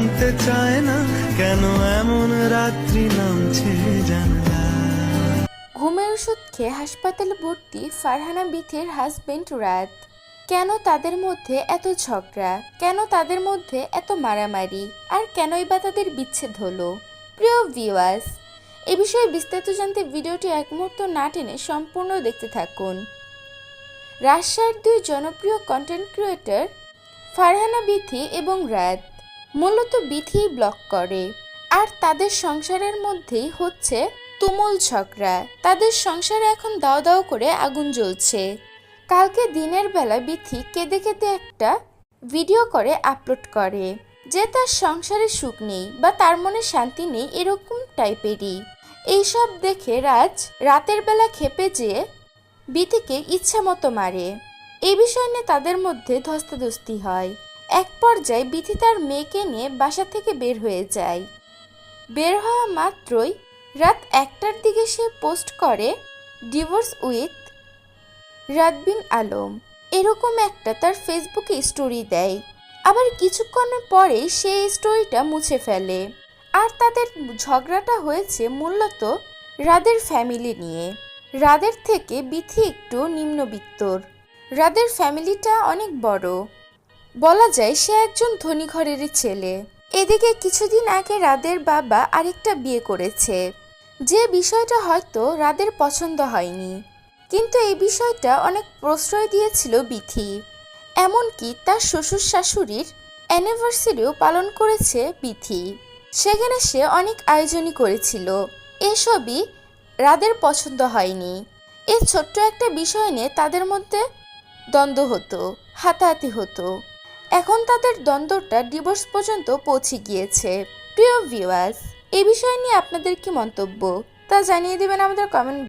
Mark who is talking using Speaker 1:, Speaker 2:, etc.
Speaker 1: জানতে চায় না কেন এমন রাত্রি নামছে
Speaker 2: ঘুমের ওষুধ খেয়ে হাসপাতালে ভর্তি ফারহানা বিথির হাজবেন্ড রাত। কেন তাদের মধ্যে এত ঝগড়া? কেন তাদের মধ্যে এত মারামারি? আর কেনই বা তাদের বিচ্ছেদ হলো? প্রিয় ভিউয়ার্স এ বিষয়ে বিস্তারিত জানতে ভিডিওটি এক মুহূর্ত না টেনে সম্পূর্ণ দেখতে থাকুন। রাজশাহীর দুই জনপ্রিয় কন্টেন্ট ক্রিয়েটর ফারহানা বিথি এবং রাত। মূলত বিথি ব্লক করে। আর তাদের সংসারের মধ্যেই হচ্ছে তুমুল ঝগড়া। তাদের সংসারে এখন দাও দাও করে আগুন জ্বলছে। কালকে দিনের বেলা বিথি কেঁদে কেঁদে একটা ভিডিও করে আপলোড করে, যে তার সংসারে সুখ নেই বা তার মনে শান্তি নেই এরকম টাইপেরই। এইসব দেখে রাজ রাতের বেলা খেপে যেয়ে বিথিকে ইচ্ছা মতো মারে। এই বিষয় নিয়ে তাদের মধ্যে ধস্তাধস্তি হয়। এক পর্যায়ে বিথি তার মেয়েকে নিয়ে বাসা থেকে বের হয়ে যায়। বের হওয়া মাত্রই রাত একটার দিকে সে পোস্ট করে ডিভোর্স উইথ রাতবিন আলম। এরকম একটা তার ফেসবুকে স্টোরি দেয়। আবার কিছুক্ষণের পরেই সে স্টোরিটা মুছে ফেলে। আর তাদের ঝগড়াটা হয়েছে মূলত রাদের ফ্যামিলি নিয়ে। রাদের থেকে বিথি একটু নিম্নবিত্তর। রাদের ফ্যামিলিটা অনেক বড়। বলা যায় সে একজন ধনী ঘরেরই ছেলে। এদিকে কিছুদিন আগে রাদের বাবা আরেকটা বিয়ে করেছে। যে বিষয়টা হয়তো রাদের পছন্দ হয়নি। কিন্তু এই বিষয়টা অনেক প্রশ্রয় দিয়েছিল বিথি। এমনকি তার শ্বশুর শাশুড়ির অ্যানিভার্সারিও পালন করেছে বিথি। সেখানে সে অনেক আয়োজনই করেছিল। এসবই রাদের পছন্দ হয়নি। এই ছোট্ট একটা বিষয় নিয়ে তাদের মধ্যে দ্বন্দ্ব হতো, হাতাহাতি হতো। এখন তাদের দ্বন্দ্বটা ডিভোর্স পর্যন্ত পৌঁছে গিয়েছে। প্রিয় ভিউয়ার্স এ বিষয় নিয়ে আপনাদের কি মন্তব্য? তা জানিয়ে দেবেন আমাদের কমেন্ট